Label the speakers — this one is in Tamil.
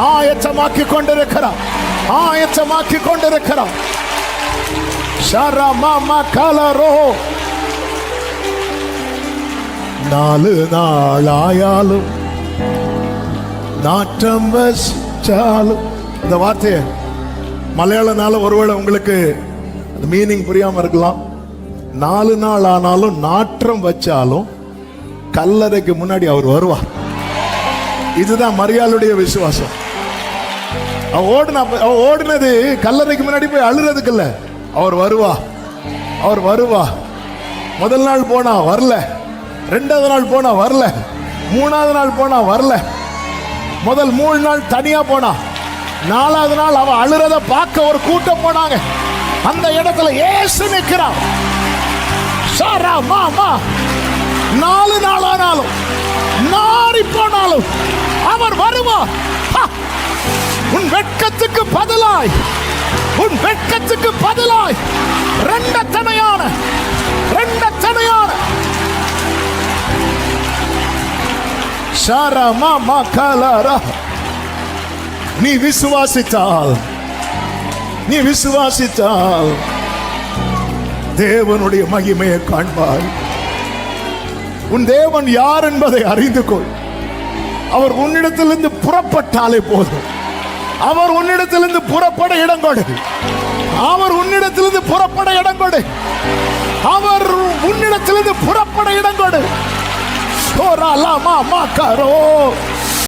Speaker 1: ஆயத்தமாக்கி கொண்டிருக்கிறார் ஆயத்தமாக்கி கொண்டிருக்கிறார் ஷரமா கலரோ. நாலு நாள் ஆயாலும் நாற்றம் வச்சாலும். இந்த வார்த்தையை மலையாளனால ஒருவேளை உங்களுக்கு மீனிங் புரியாம இருக்கலாம். நாலு நாள் ஆனாலும் நாற்றம் வச்சாலும் கல்லறைக்கு முன்னாடி அவர் வருவார். இதுதான் மரியாளுடைய விசுவாசம். அவ ஓடுன அவ ஓடுனது கல்லறைக்கு முன்னாடி போய் அழுறதுக்கு இல்ல அவர் வருவா. அவர் வருவா. முதல் நாள் போனா வரல. ரெண்டாவது நாள் போனா வரல. மூணாவது நாள் போனா வரல. முதல் மூணு நாள் தனியா போனா. நாலாவது நாள் அவ அழுறத பார்க்க ஒரு கூட்டம் போனாங்க. அந்த இடத்துல ஏசு நிற்கிறான் சாரா மாமா நாலு நாளானாலும் நாரி போனாலும் வெட்கத்துக்கு பதிலாய். உன் வெட்கத்துக்கு பதிலாய். ரெண்டத்தனையான ரெண்டத்தனையான. சாரா மாமா கலரா. நீ விசுவாசித்தால் நீ விசுவாசித்தால் தேவனுடைய மகிமையை காண்பாய். உன் தேவன் யார் என்பதை அறிந்து கொள். அவர் உன்னிடத்திலிருந்து புறப்பட்டாலே போதும். அவர் உன்னிடத்திலிருந்து புறப்பட இடம் கொடு. அவர் உன்னிடத்திலிருந்து புறப்பட இடம் கொடு. அவர் உன்னிடத்திலிருந்து புறப்பட இடம் கொடு. மா மா மாக்காரோ.